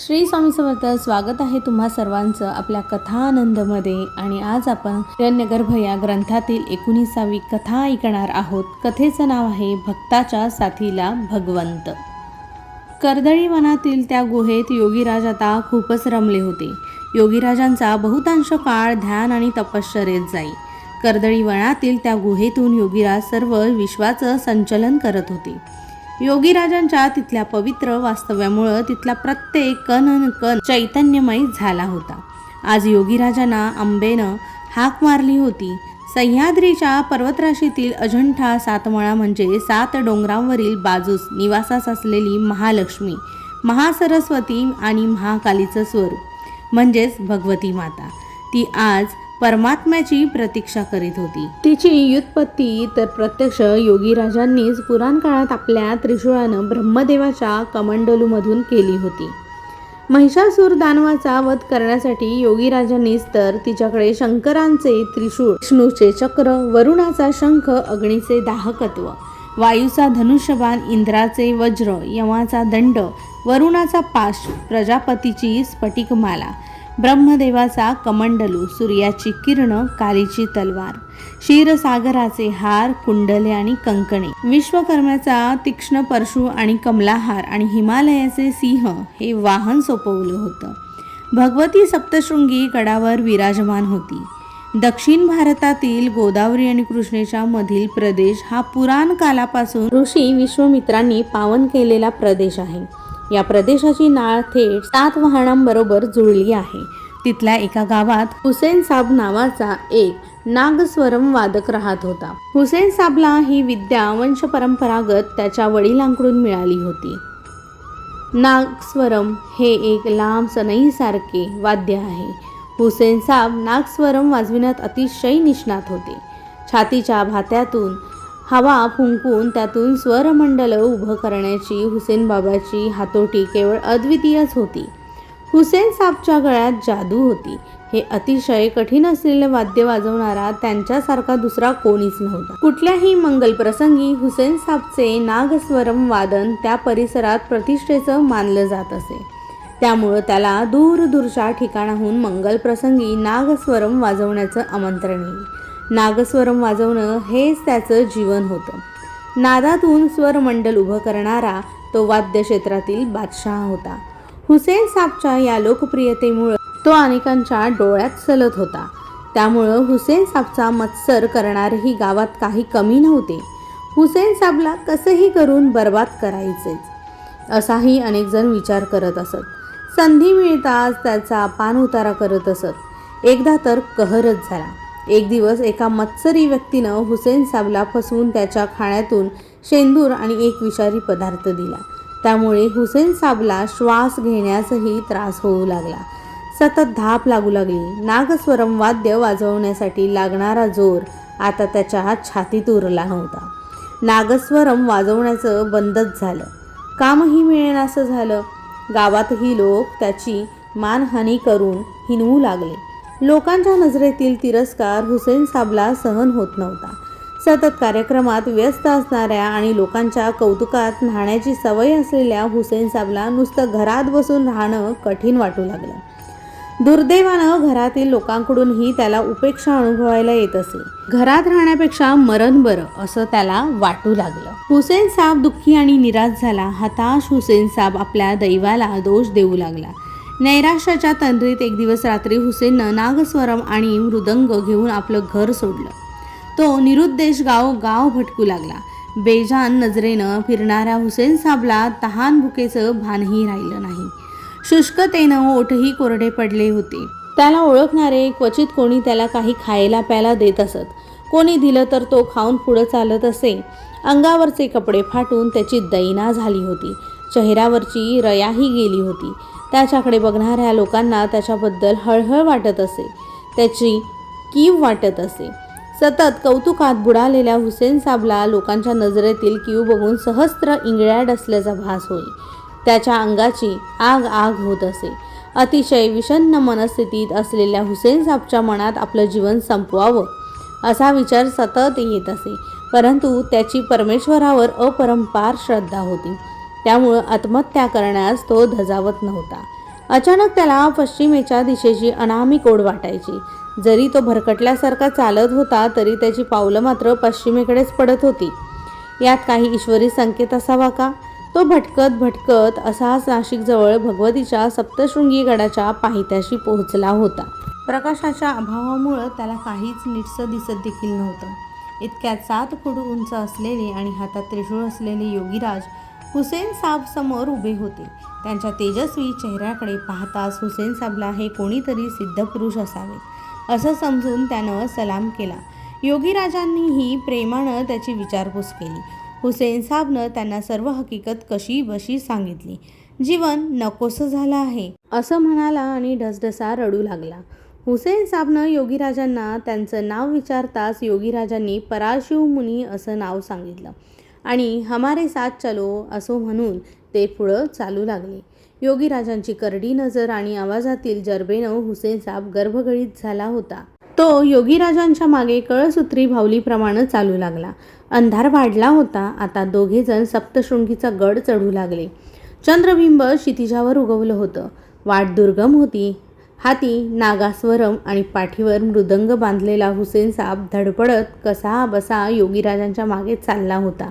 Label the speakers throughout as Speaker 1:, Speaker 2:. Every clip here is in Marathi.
Speaker 1: श्री स्वामी समर्थ स्वागत आहे तुम्हा सर्वांचं आपल्या कथा आनंदमध्ये आणि आज आपण हिरण्यगर्भ या ग्रंथातील एकोणीसावी कथा ऐकणार आहोत. कथेचं नाव आहे भक्ताच्या साथीला भगवंत. कर्दळी वनातील त्या गुहेत योगीराज आता खूपच रमले होते. योगीराजांचा बहुतांश काळ ध्यान आणि तपश्चर्येत जाई. कर्दळी वनातील त्या गुहेतून योगीराज सर्व विश्वाचं संचलन करत होते. योगीराजांच्या तिथल्या पवित्र वास्तव्यामुळं तिथला प्रत्येक कण न कण चैतन्यमय झाला होता. आज योगीराजांना आंबेनं हाक मारली होती. सह्याद्रीच्या पर्वतराशीतील अजंठा सातमळा म्हणजे सात डोंगरांवरील बाजूस निवासास असलेली महालक्ष्मी महासरस्वती आणि महाकालीचं स्वरूप म्हणजेच भगवती माता. ती आज परमात्म्याची प्रतीक्षा करीत होती. तिची व्युत्पत्ती तर प्रत्यक्ष योगीराजांनीच पुराण काळात आपल्या त्रिशूळानं ब्रह्मदेवाच्या कमंडलूमधून केली होती. महिषासूर दानवाचा वध करण्यासाठी योगीराजांनीच तर तिच्याकडे शंकरांचे त्रिशूळ विष्णूचे चक्र वरुणाचा शंख अग्नीचे दाहकत्व वायूचा धनुष्यबाण इंद्राचे वज्र यमाचा दंड वरुणाचा पाश प्रजापतीची स्फटिकमाला ब्रह्मदेवाचा कमंडलू सूर्याची किरण कालीची तलवार क्षीरसागराचे हार कुंडले आणि कंकणे. विश्वकर्म्याचा तीक्ष्ण परशु आणि कमलाहार आणि हिमालयाचे सिंह हे वाहन सोपवलं होतं. भगवती सप्तशृंगी गडावर विराजमान होती. दक्षिण भारतातील गोदावरी आणि कृष्णेच्या मधील प्रदेश हा पुराण कालापासून ऋषी विश्वमित्रांनी पावन केलेला प्रदेश आहे. या प्रदेशाची नाळ थेट सात वाहनांबरोबर जुळली आहे. तिथल्या एका गावात हुसेन साब नावाचा एक नागस्वरम वादक राहत होता. हुसेन साबला ही विद्या वंश परंपरागत त्याच्या वडिलांकडून मिळाली होती. नागस्वरम हे एक लांब सनईसारखे वाद्य आहे. हुसेन साब नागस्वरम वाजविण्यात अतिशय निष्णात होते. छातीच्या भात्यातून हवा फुंकून त्यातून स्वरमंडल उभं करण्याची हुसेन बाबाची हातोटी केवळ अद्वितीयच होती. हुसेन साबच्या गळ्यात जादू होती. हे अतिशय कठीण असलेले वाद्य वाजवणारा त्यांच्यासारखा दुसरा कोणीच नव्हता. कुठल्याही मंगल प्रसंगी हुसेन साबचे नागस्वरम वादन त्या परिसरात प्रतिष्ठेचं मानलं जात असे. त्यामुळं त्याला दूर दूरच्या ठिकाणाहून मंगल प्रसंगी नागस्वरम वाजवण्याचं आमंत्रण येईल. नागस्वरम वाजवणं हेच त्याचं जीवन होतं. नादातून स्वरमंडल उभं करणारा तो वाद्य क्षेत्रातील होता. हुसेन साबच्या या लोकप्रियतेमुळं तो अनेकांच्या डोळ्यात चलत होता. त्यामुळं हुसेन साबचा मत्सर करणारेही गावात काही कमी नव्हते. हुसेन साबला कसंही करून बर्बाद करायचेच असाही अनेकजण विचार करत असत. संधी मिळताच त्याचा पान उतारा करत असत. एकदा तर कहरच झाला. एक दिवस एका मत्सरी व्यक्तीनं हुसेन साबला फसवून त्याच्या खाण्यातून शेंदूर आणि एक विषारी पदार्थ दिला. त्यामुळे हुसेन साबला श्वास घेण्यासही त्रास होऊ लागला. सतत धाप लागू लागली. नागस्वरम वाद्य वाजवण्यासाठी लागणारा जोर आता त्याच्या छातीत उरला नव्हता. नागस्वरम वाजवण्याचं बंदच झालं. कामही मिळेनासं झालं. गावातही लोक त्याची मानहानी करून हिनवू लागले. लोकांच्या नजरेतील तिरस्कार हुसेन साबला सहन होत नव्हता. सतत कार्यक्रमात व्यस्त असणाऱ्या आणि लोकांच्या कौतुकात राहण्याची सवय असलेल्या हुसेन साबला नुसतं घरात बसून राहणं कठीण वाटू लागलं. दुर्दैवानं घरातील लोकांकडूनही त्याला उपेक्षा अनुभवायला येत असे. घरात राहण्यापेक्षा मरण बरं असं त्याला वाटू लागलं. हुसेन साब दुःखी आणि निराश झाला. हताश हुसेन साब आपल्या दैवाला दोष देऊ लागला. नैराश्याच्या तंद्रीत एक दिवस रात्री हुसेननं नागस्वरम आणि मृदंग घेऊन आपलं घर सोडलं. तो निरुद्देश गाव गाव भटकू लागला. बेजान नजरेनं फिरणाऱ्या हुसेन साबला तहान भुकेचं भानही राहिलं नाही. शुष्कतेनं ओठही कोरडे पडले होते. त्याला ओळखणारे क्वचित कोणी त्याला काही खायला प्यायला देत असत. कोणी दिलं तर तो खाऊन पुढं चालत असे. अंगावरचे कपडे फाटून त्याची दैना झाली होती. चेहऱ्यावरची रयाही गेली होती. त्याच्याकडे बघणाऱ्या लोकांना त्याच्याबद्दल हळहळ वाटत असे. त्याची कीव वाटत असे. सतत कौतुकात बुडालेल्या हुसेन साबला लोकांच्या नजरेतील कीव बघून सहस्त्र इंगळ्याड असल्याचा भास होई. त्याच्या अंगाची आग आग होत असे. अतिशय विषन्न मनस्थितीत असलेल्या हुसेन साबच्या मनात आपलं जीवन संपवावं असा विचार सतत येत असे. परंतु त्याची परमेश्वरावर अपरंपार श्रद्धा होती. त्यामुळं आत्महत्या करण्यास तो धजावत नव्हता. अचानक त्याला पश्चिमेच्या दिशेची अनामिक ओढ वाटायची. जरी तो भरकटल्यासारखा चालत होता तरी त्याची पावलं मात्र पश्चिमेकडेच पडत होती. यात काही ईश्वरी संकेत असावा का? तो भटकत भटकत असाच नाशिकजवळ भगवतीच्या सप्तशृंगी गडाच्या पायथ्याशी पोहोचला होता. प्रकाशाच्या अभावामुळं त्याला काहीच नीटसं दिसत देखील नव्हतं. इतक्या सात फूट उंच असलेले आणि हातात त्रिशूळ असलेले योगीराज हुसेन साब समोर उभे होते. त्यांच्या तेजस्वी चेहऱ्याकडे पाहताच हुसेन साबला हे कोणीतरी सिद्ध पुरुष असावेत असं समजून त्यानं सलाम केला. योगीराजांनीही प्रेमानं त्याची विचारपूस केली. हुसेन साबनं त्यांना सर्व हकीकत कशी बशी सांगितली. जीवन नकोसं झालं आहे असं म्हणाला आणि ढसढसा रडू लागला. हुसेन साबनं योगीराजांना त्यांचं नाव विचारताच योगीराजांनी पराशिव मुनी असं नाव सांगितलं. आणि हमारे साथ चलो असो म्हणून ते पुढं चालू लागले. योगीराजांची करडी नजर आणि आवाजातील जरबेनं हुसेन साहेब गर्भगळीत झाला होता. तो योगीराजांच्या मागे कळसूत्री भावलीप्रमाणे चालू लागला. अंधार वाढला होता आता दोघेजण सप्तशृंगीचा गड चढू लागले. चंद्रबिंब क्षितिजावर उगवलं होतं. वाट दुर्गम होती. हाती नागास्वरम आणि पाठीवर मृदंग बांधलेला हुसेन साब धडपडत कसा बसा योगीराजांच्या मागे चालला होता.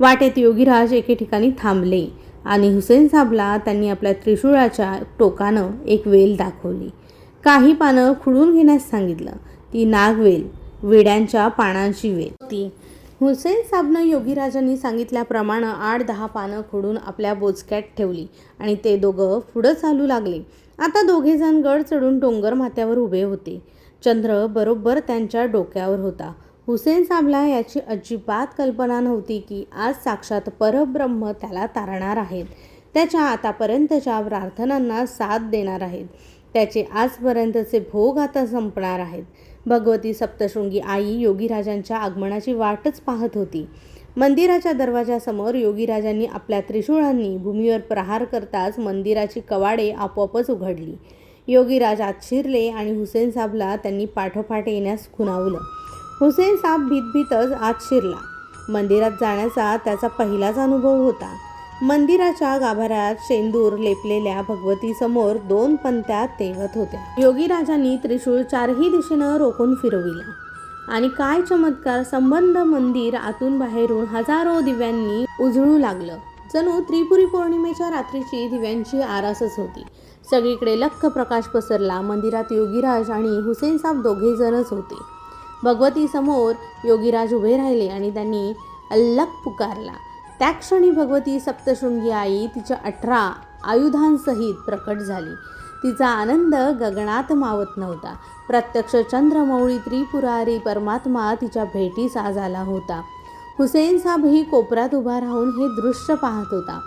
Speaker 1: वाटेत योगीराज एके ठिकाणी थांबले आणि हुसेन साबला त्यांनी आपल्या त्रिशूळाच्या टोकानं एक वेल दाखवली. काही पानं खुडून घेण्यास सांगितलं. ती नागवेल विड्यांच्या पानांची वेल. ती हुसेन साबनं योगीराजांनी सांगितल्याप्रमाणे आठ दहा पानं खोडून आपल्या बोचक्यात ठेवली आणि ते दोघं पुढं चालू लागले. आता दोघेजण गड चढून डोंगर माथ्यावर उभे होते. चंद्र बरोबर त्यांच्या डोक्यावर होता. हुसेन साबला याची अजिबात कल्पना नव्हती की आज साक्षात परब्रह्म त्याला तारणार आहेत. त्याच्या आतापर्यंतच्या प्रार्थनांना साथ देणार आहेत. त्याचे आजपर्यंतचे भोग आता संपणार आहेत. भगवती सप्तशृंगी आई योगीराजांच्या आगमनाची वाटच पाहत होती. मंदिराच्या दरवाजासमोर योगीराजांनी आपल्या त्रिशूळांनी भूमीवर प्रहार करताच मंदिराची कवाडे आपोआपच उघडली. योगीराज आत शिरले आणि हुसेन साबला त्यांनी पाठोपाठ येण्यास खुणावलं. हुसेन साब भीतभीतच आत शिरला. मंदिरात जाण्याचा त्याचा पहिलाच अनुभव होता. मंदिराच्या गाभाऱ्यात शेंदूर लेपलेल्या भगवतीसमोर दोन पंत्या तेवत होत्या. योगीराजांनी त्रिशूळ चारही दिशेनं रोखून फिरविला. आणि काय चमत्कार संबंध मंदिर आतून बाहेरून हजारो दिव्यांनी उजळू लागलं. जणू त्रिपुरी पौर्णिमेच्या रात्रीची दिव्यांची आरासच होती. सगळीकडे लख्ख प्रकाश पसरला. मंदिरात योगीराज आणि हुसेन साहेब दोघेजणच होते. भगवतीसमोर योगीराज उभे राहिले आणि त्यांनी अल्लख पुकारला. त्या क्षणी भगवती सप्तशृंगी आई तिच्या अठरा आयुधांसहित प्रकट झाली. तिचा आनंद गगनात मावत नव्हता. प्रत्यक्ष चंद्रमौळी त्रिपुरारी परमात्मा तिच्या भेटीस आज आला होता. हुसेन साबही कोपऱ्यात उभा राहून हे दृश्य पाहत होता.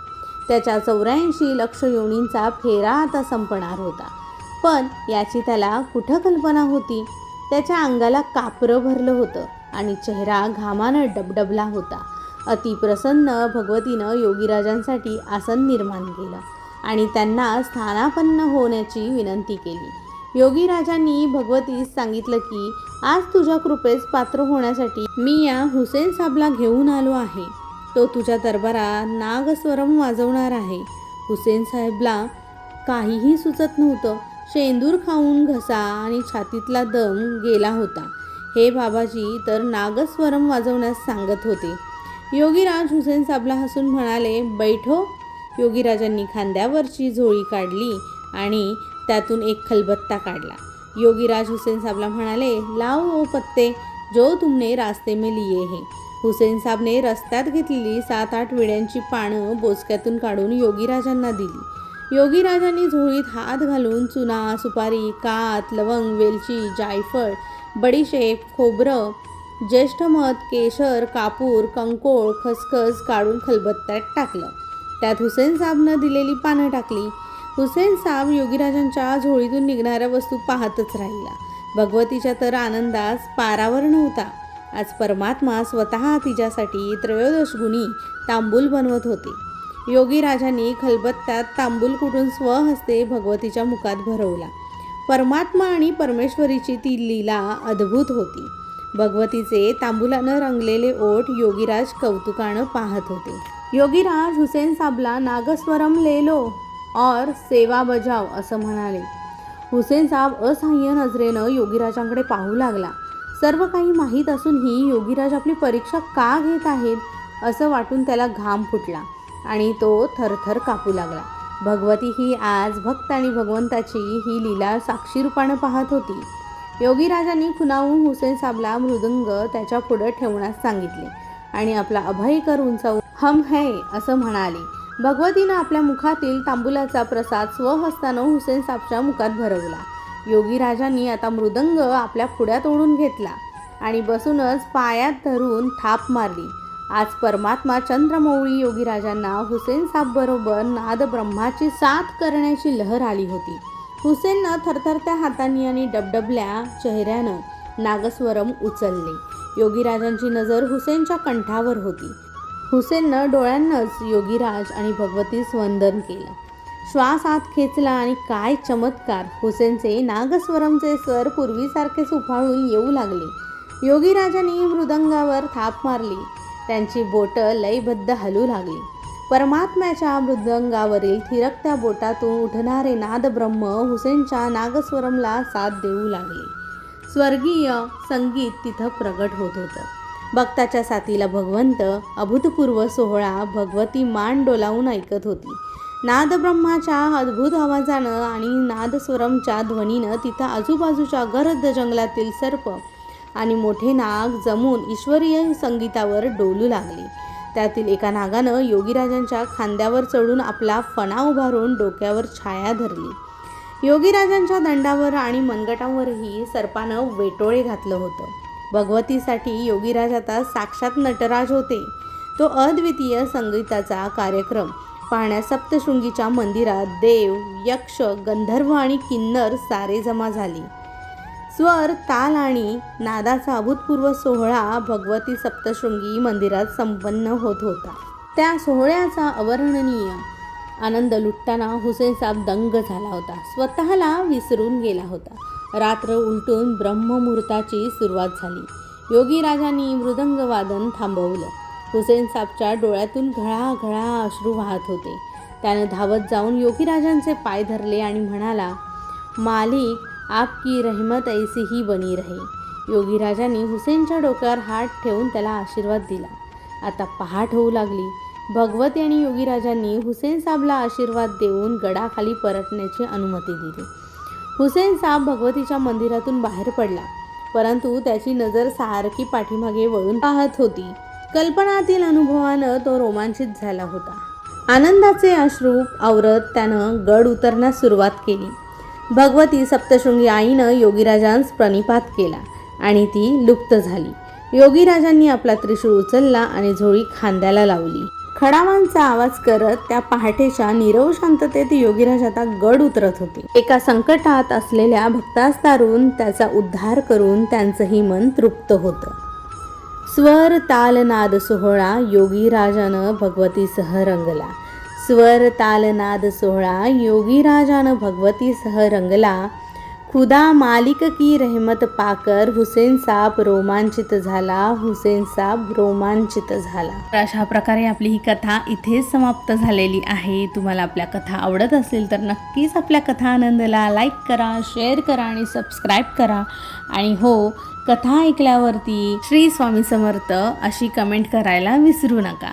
Speaker 1: त्याच्या चौऱ्याऐंशी लक्ष योनींचा फेरा आता संपणार होता. पण याची त्याला कुठं कल्पना होती? त्याच्या अंगाला कापरं भरलं होतं आणि चेहरा घामानं डबडबला होता. अतिप्रसन्न भगवतीनं योगीराजांसाठी आसन निर्माण केलं आणि त्यांना स्थानापन्न होण्याची विनंती केली. योगीराजांनी भगवतीस सांगितलं की आज तुझ्या कृपेस पात्र होण्यासाठी मी या हुसेन साबला घेऊन आलो आहे. तो तुझ्या दरबारात नागस्वरम वाजवणार आहे. हुसेन साहेबला काहीही सुचत नव्हतं. शेंदूर खाऊन घसा आणि छातीतला दम गेला होता. हे बाबाजी तर नागस्वरम वाजवण्यास सांगत होते. योगीराज हुसेन साबला हसून म्हणाले बैठो. योगीराजांनी खांद्यावरची झोळी काढली आणि त्यातून एक खलबत्ता काढला. योगीराज हुसेन साबला म्हणाले लाव ओ पत्ते जो तुमने रास्ते में लिए हे. हुसेन साबने रस्त्यात घेतलेली सात आठ विड्यांची पानं बोचक्यातून काढून योगीराजांना दिली. योगीराजांनी झोळीत हात घालून चुना सुपारी कात लवंग वेलची जायफळ बडीशेप खोबरं ज्येष्ठ मध केशर कापूर कंकोळ खसखस काढून खलबत्त्यात टाकलं. त्यात हुसेन साबनं दिलेली पानं टाकली. हुसेन साब योगीराजांच्या झोळीतून निघणाऱ्या वस्तू पाहतच राहिला. भगवतीच्या तर आनंदास पारावर नव्हता. आज परमात्मा स्वतः तिच्यासाठी त्रयोदश गुणी तांबूल बनवत होते. योगीराजांनी खलबत्त्यात तांबूल कुठून स्वहस्ते भगवतीच्या मुखात भरवला. परमात्मा आणि परमेश्वरीची ती लीला अद्भुत होती. भगवतीचे तांबुलानं रंगलेले ओठ योगीराज कौतुकानं पाहत होते. योगीराज हुसेन साबला नागस्वरम लेलो और सेवा बजाव असं म्हणाले. हुसेन साब असहाय्य नजरेनं योगीराजांकडे पाहू लागला. सर्व काही माहीत असूनही योगीराज आपली परीक्षा का घेत आहेत? असं वाटून त्याला घाम फुटला. आणि तो थरथर कापू लागला. भगवती ही आज भक्त आणि भगवंताची ही लीला साक्षी रूपानं पाहत होती. योगीराजांनी खुनावून हुसेन साबला मृदंग त्याच्या पुढं ठेवण्यास सांगितले आणि आपला अभय कर उंचावून हम है असं म्हणाले. भगवतीनं आपल्या मुखातील तांबुलाचा प्रसाद स्वहस्तानं हुसेन साबच्या मुखात भरवला. योगीराजांनी आता मृदंग आपल्या पुढ्यात ओढून घेतला आणि बसूनच पायात धरून थाप मारली. आज परमात्मा चंद्रमौळी योगीराजांना हुसेन साहबबरोबर नाद ब्रह्माची साथ करण्याची लहर आली होती. हुसेननं थरथरत्या हातांनी आणि डबडबल्या चेहऱ्यानं नागस्वरम उचलले. योगीराजांची नजर हुसेनच्या कंठावर होती. हुसेननं डोळ्यांनाच योगीराज आणि भगवतीस वंदन केलं. श्वास आत खेचला आणि काय चमत्कार हुसेनचे नागस्वरमचे स्वर पूर्वीसारखेच उफाळून येऊ लागले. योगीराजांनी मृदंगावर थाप मारली. त्यांची बोटं लयबद्ध हलू लागली. परमात्म्याच्या मृदंगावरील थिरकत्या बोटातून उठणारे नादब्रह्म हुसेनच्या नागस्वरमला साथ देऊ लागले. स्वर्गीय संगीत तिथं प्रगट होत होतं. भक्ताच्या साथीला भगवंत अभूतपूर्व सोहळा भगवती मान डोलावून ऐकत होती. नादब्रह्माच्या अद्भुत आवाजानं आणि नादस्वरमच्या ध्वनीनं तिथं आजूबाजूच्या गर्द जंगलातील सर्प आणि मोठे नाग जमून ईश्वरीय संगीतावर डोलू लागले. त्यातील एका नागानं योगीराजांच्या खांद्यावर चढून आपला फणा उभारून डोक्यावर छाया धरली. योगीराजांच्या दंडावर आणि मनगटांवरही सर्पानं वेटोळे घातलं होतं. भगवतीसाठी योगीराज आता साक्षात नटराज होते. तो अद्वितीय संगीताचा कार्यक्रम पाहण्यास सप्तशृंगीच्या मंदिरात देव यक्ष गंधर्व आणि किन्नर सारे जमा झाली. स्वर ताल आणि नादाचा अभूतपूर्व सोहळा भगवती सप्तशृंगी मंदिरात संपन्न होत होता. त्या सोहळ्याचा अवर्णनीय आनंद लुटताना हुसेन साहेब दंग झाला होता. स्वतःला विसरून गेला होता. रात्र उलटून ब्रह्ममुहूर्ताची सुरुवात झाली. योगीराजांनी मृदंगवादन थांबवलं. हुसेन साहेबच्या डोळ्यातून घळाघळा अश्रू वाहत होते. त्यानं धावत जाऊन योगीराजांचे पाय धरले आणि म्हणाला मालिक आपकी रहमत ऐसी ही बनी रहे. योगीराजांनी हुसेनच्या डोक्यावर हात ठेवून त्याला आशीर्वाद दिला. आता पहाट होऊ लागली. भगवती आणि योगीराजांनी हुसेन साहेबला आशीर्वाद देऊन गडाखाली परतण्याची अनुमती दिली. हुसेन साब भगवतीच्या मंदिरातून बाहेर पडला. परंतु त्याची नजर सारखी पाठीमागे वळून पाहत होती. कल्पनातील अनुभवानं तो रोमांचित झाला होता. आनंदाचे अश्रू आवरत त्यानं गड उतरण्यास सुरुवात केली. भगवती सप्तशृंगी आईनं योगीराजांस प्रणिपात केला आणि ती लुप्त झाली. योगीराजांनी आपला त्रिशूळ उचलला आणि झोळी खांद्याला लावली. खडावांचा आवाज करत त्या पहाटेच्या नीरव शांततेत योगीराज आता गड उतरत होते. एका संकटात असलेल्या भक्तास तारून त्याचा उद्धार करून त्यांचंही मन तृप्त होतं. स्वर तालनाद सोहळा योगीराजानं भगवतीसह रंगला. स्वर तालनाद सोहळा योगीराजानं भगवतीसह रंगला. खुदा मालिक की रहमत पाकर हुसेन साप रोमांचित झाला हुसेन साप रोमांचित झाला. तर अशा प्रकारे आपली ही कथा इथेच समाप्त झालेली आहे. तुम्हाला आपल्या कथा आवडत असेल तर नक्कीच आपल्या कथा आनंदला लाईक करा शेअर करा आणि सबस्क्राईब करा. आणि हो कथा ऐकल्यावरती श्री स्वामी समर्थ अशी कमेंट करायला विसरू नका.